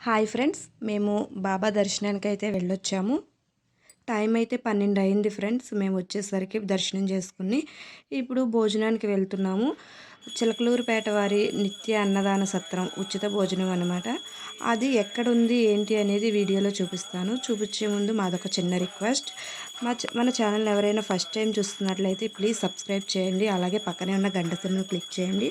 Hi friends మేము బాబా దర్శనానికి అయితే వెళ్ళొచ్చాము. టైం అయితే పన్నెండు అయింది ఫ్రెండ్స్ మేము వచ్చేసరికి దర్శనం చేసుకుని ఇప్పుడు భోజనానికి వెళ్తున్నాము. చిలకలూరుపేట వారి నిత్య అన్నదాన సత్రం ఉచిత భోజనం అనమాట అది ఎక్కడుంది ఏంటి అనేది వీడియోలో చూపిస్తాను. చూపించే ముందు మాదొక చిన్న రిక్వెస్ట్. మా మన ఛానల్ ఎవరైనా ఫస్ట్ టైం చూస్తున్నట్లయితే ప్లీజ్ సబ్స్క్రైబ్ చేయండి. అలాగే పక్కనే ఉన్న గంట సిమ్ను క్లిక్ చేయండి.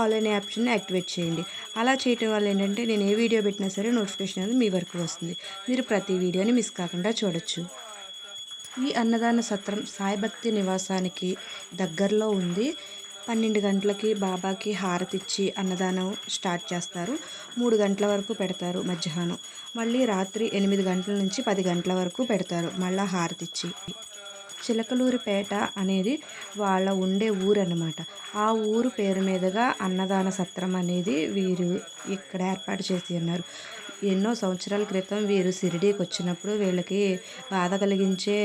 ఆల్ అనే ఆప్షన్ని యాక్టివేట్ చేయండి. అలా చేయటం వల్ల ఏంటంటే నేను ఏ వీడియో పెట్టినా సరే నోటిఫికేషన్ అనేది మీ వరకు వస్తుంది. మీరు ప్రతి వీడియోని మిస్ కాకుండా చూడొచ్చు. ఈ అన్నదాన సత్రం సాయిభక్తి నివాసానికి దగ్గరలో ఉంది. పన్నెండు గంటలకి బాబాకి హారతిచ్చి అన్నదానం స్టార్ట్ చేస్తారు. మూడు గంటల వరకు పెడతారు మధ్యాహ్నం. మళ్ళీ రాత్రి ఎనిమిది గంటల నుంచి పది గంటల వరకు పెడతారు. మళ్ళీ హారతిచ్చి చిలకలూరిపేట అనేది వాళ్ళ ఉండే ఊరు అనమాట ఆ ఊరు పేరు మీదుగా అన్నదాన సత్రం అనేది వీరు ఇక్కడ ఏర్పాటు చేసి ఉన్నారు. ఎన్నో సంవత్సరాల క్రితం వీరు సిరిడీకి వచ్చినప్పుడు వీళ్ళకి బాధ కలిగించే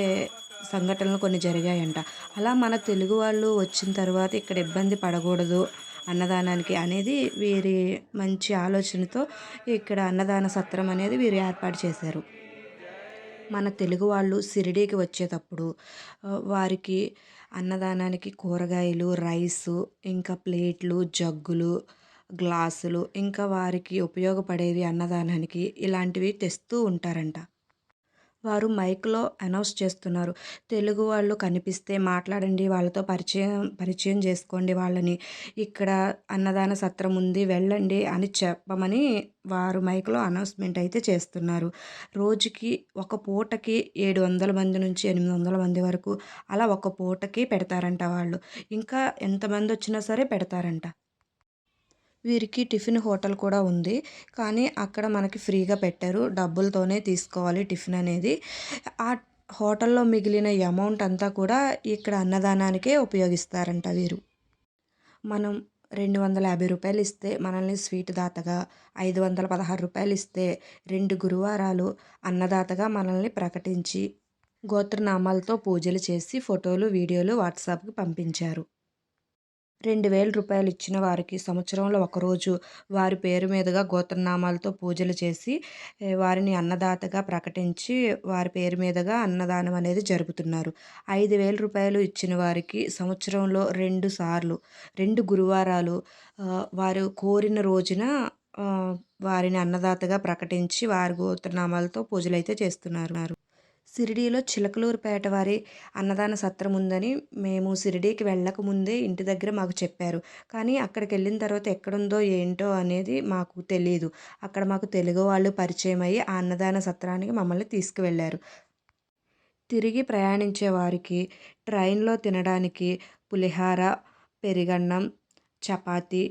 సంఘటనలు కొన్ని జరిగాయంట. అలా మన తెలుగు వాళ్ళు వచ్చిన తర్వాత ఇక్కడ ఇబ్బంది పడకూడదు అన్నదానానికి అనేది వీరి మంచి ఆలోచనతో ఇక్కడ అన్నదాన సత్రం అనేది వీరు ఏర్పాటు చేశారు. మన తెలుగు వాళ్ళు షిరిడీకి వచ్చేటప్పుడు వారికి అన్నదానానికి కూరగాయలు రైసు ఇంకా ప్లేట్లు జగ్గులు గ్లాసులు ఇంకా వారికి ఉపయోగపడేవి అన్నదానానికి ఇలాంటివి తెస్తూ ఉంటారంట. వారు మైక్లో అనౌన్స్ చేస్తున్నారు. తెలుగు వాళ్ళు కనిపిస్తే మాట్లాడండి వాళ్ళతో పరిచయం పరిచయం చేసుకోండి వాళ్ళని. ఇక్కడ అన్నదాన సత్రం ఉంది వెళ్ళండి అని చెప్పమని వారు మైక్లో అనౌన్స్మెంట్ అయితే చేస్తున్నారు. రోజుకి ఒక పూటకి ఏడు వందల మంది నుంచి ఎనిమిది వందల మంది వరకు అలా ఒక పూటకి పెడతారంట వాళ్ళు. ఇంకా ఎంతమంది వచ్చినా సరే పెడతారంట. వీరికి టిఫిన్ హోటల్ కూడా ఉంది. కానీ అక్కడ మనకి ఫ్రీగా పెట్టారు. డబ్బులతోనే తీసుకోవాలి టిఫిన్ అనేది. ఆ హోటల్లో మిగిలిన అమౌంట్ అంతా కూడా ఇక్కడ అన్నదానానికే ఉపయోగిస్తారంట వీరు. మనం రెండు వందల యాభై రూపాయలు ఇస్తే మనల్ని స్వీట్ దాతగా ఐదు వందల పదహారు రూపాయలు ఇస్తే రెండు గురువారాలు అన్నదాతగా మనల్ని ప్రకటించి గోత్రనామాలతో పూజలు చేసి ఫోటోలు వీడియోలు వాట్సాప్కి పంపించారు. రెండు వేల రూపాయలు ఇచ్చిన వారికి సంవత్సరంలో ఒకరోజు వారి పేరు మీదుగా గోత్రనామాలతో పూజలు చేసి వారిని అన్నదాతగా ప్రకటించి వారి పేరు మీదుగా అన్నదానం అనేది జరుపుతున్నారు. ఐదు వేల రూపాయలు ఇచ్చిన వారికి సంవత్సరంలో రెండు సార్లు రెండు గురువారాలు వారు కోరిన రోజున వారిని అన్నదాతగా ప్రకటించి వారి గోత్రనామాలతో పూజలు అయితే చేస్తున్నారు. షిరిడీలో చిలకలూరుపేట వారి అన్నదాన సత్రం ఉందని మేము షిరిడీకి వెళ్ళక ముందే ఇంటి దగ్గర మాకు చెప్పారు. కానీ అక్కడికి వెళ్ళిన తర్వాత ఎక్కడుందో ఏంటో అనేది మాకు తెలియదు అక్కడ మాకు తెలుగు వాళ్ళు పరిచయం అయ్యి ఆ అన్నదాన సత్రానికి మమ్మల్ని తీసుకువెళ్ళారు. తిరిగి ప్రయాణించే వారికి ట్రైన్లో తినడానికి పులిహార పెరిగన్నం చపాతి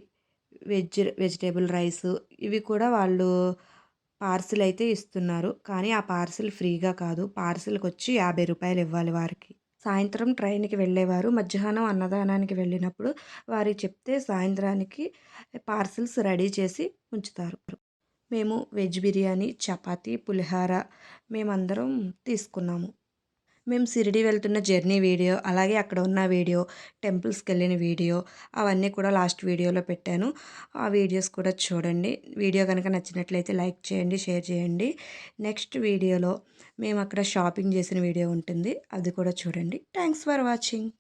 వెజ్ వెజిటేబుల్ రైస్ ఇవి కూడా వాళ్ళు పార్సిల్ అయితే ఇస్తున్నారు. కానీ ఆ పార్సిల్ ఫ్రీగా కాదు. పార్సిల్కి వచ్చి యాభై రూపాయలు ఇవ్వాలి వారికి. సాయంత్రం ట్రైన్కి వెళ్ళేవారు. మధ్యాహ్నం అన్నదానానికి వెళ్ళినప్పుడు వారికి చెప్తే సాయంత్రానికి పార్సిల్స్ రెడీ చేసి ఉంచుతారు. మేము వెజ్ బిర్యానీ చపాతీ పులిహార మేమందరం తీసుకున్నాము. మేము షిరిడి వెళ్తున్న జర్నీ వీడియో అలాగే అక్కడ ఉన్న వీడియో టెంపుల్స్కి వెళ్ళిన వీడియో అవన్నీ కూడా లాస్ట్ వీడియోలో పెట్టాను. ఆ వీడియోస్ కూడా చూడండి. వీడియో కనుక నచ్చినట్లయితే లైక్ చేయండి షేర్ చేయండి. నెక్స్ట్ వీడియోలో మేము అక్కడ షాపింగ్ చేసిన వీడియో ఉంటుంది. అది కూడా చూడండి. Thanks for watching.